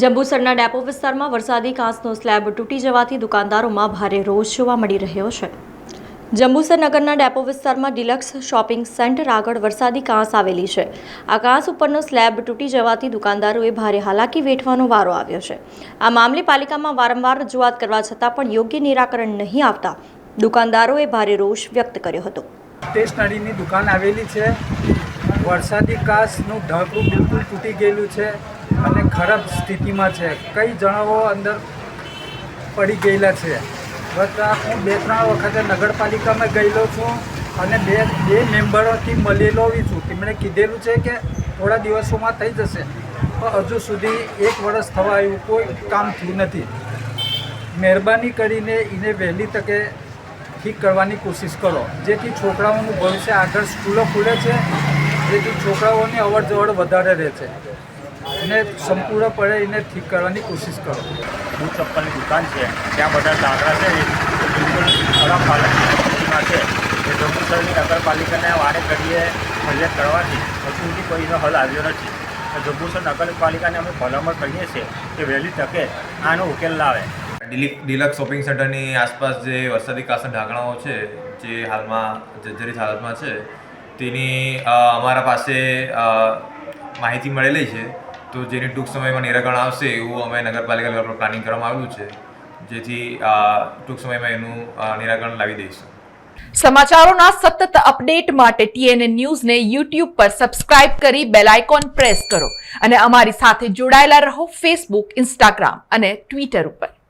જંબુસરના depot વિસ્તારમાં વરસાદી કાંસનો slab તૂટી જવાથી દુકાનદારોમાં ભારે રોષ જોવા મળી રહ્યો છે. જંબુસર નગરના ડેપો વિસ્તારમાં ડિલક્સ શોપિંગ સેન્ટર આગળ વરસાદી કાંસ આવેલી છે. આ કાંસ ઉપરનો સ્લેબ તૂટી જવાથી દુકાનદારોએ ભારે હાલાકી વેઠવાનો વારો આવ્યો છે. આ મામલે પાલિકામાં વારંવાર રજૂઆત કરવા છતાં પણ યોગ્ય નિરાકરણ નહીં આવતા દુકાનદારોએ ભારે રોષ વ્યક્ત કર્યો હતો. સ્ટેશનરીની દુકાન આવેલી છે. વરસાદી કાંસનું ઢાંકણું બિલકુલ તૂટી ગયેલું છે. અને ખરાબ સ્થિતિમાં છે. કઈ જણાવો અંદર પડી ગયેલા છે? બસ હું બે ત્રણ વખતે નગરપાલિકામાં ગયેલો છું અને બે બે મેમ્બરોથી મળેલો છું. તેમણે કીધેલું છે કે થોડા દિવસોમાં થઈ જશે. પણ હજુ સુધી એક વર્ષ થવા આવ્યું. કોઈ કામ થયું નથી. મહેરબાની કરીને એને વહેલી તકે ઠીક કરવાની કોશિશ કરો. જેથી છોકરાઓનું ભવિષ્ય આગળ સ્કૂલો ખુલે છે. જેથી છોકરાઓની અવર જવર વધારે રહે છે. એને સંપૂર્ણપણે એને ઠીક કરવાની કોશિશ કરો. બૂટ ચપ્પલની દુકાન છે. ત્યાં બધા દાદરા છે એ બિલકુલ ખરાબ હાલતમાં છે. એ જંબુસરની નગરપાલિકાને વારે ઘડીએ ફરિયાદ કરવાથી હજુ સુધી કોઈનો હલ આવ્યો નથી. તો જંબુસર નગરપાલિકાને અમે ભલામણ કરીએ છીએ કે વહેલી તકે આનો ઉકેલ લાવે. ડિલિક ડિલક્સ શોપિંગ સેન્ટરની આસપાસ જે વરસાદી કાસના ઢાંકણાઓ છે જે હાલમાં જર્જરિત હાલતમાં છે તેની અમારા પાસે માહિતી મળેલી છે. તો જેની ટૂંક સમયમાં નિરાકરણ આવશે એવું અમે નગરપાલિકા પર પ્લાનિંગ કરવામાં આવ્યું છે. જેથી ટૂંક સમયમાં એનું નિરાકરણ લાવી દઈશું. સમાચારોના સતત અપડેટ માટે ટીએનએ ન્યૂઝને યુટ્યુબ પર સબસ્ક્રાઇબ કરી બેલ આઇકોન પ્રેસ કરો અને અમારી સાથે જોડાયેલા રહો ફેસબુક, ઇન્સ્ટાગ્રામ અને ટ્વિટર ઉપર.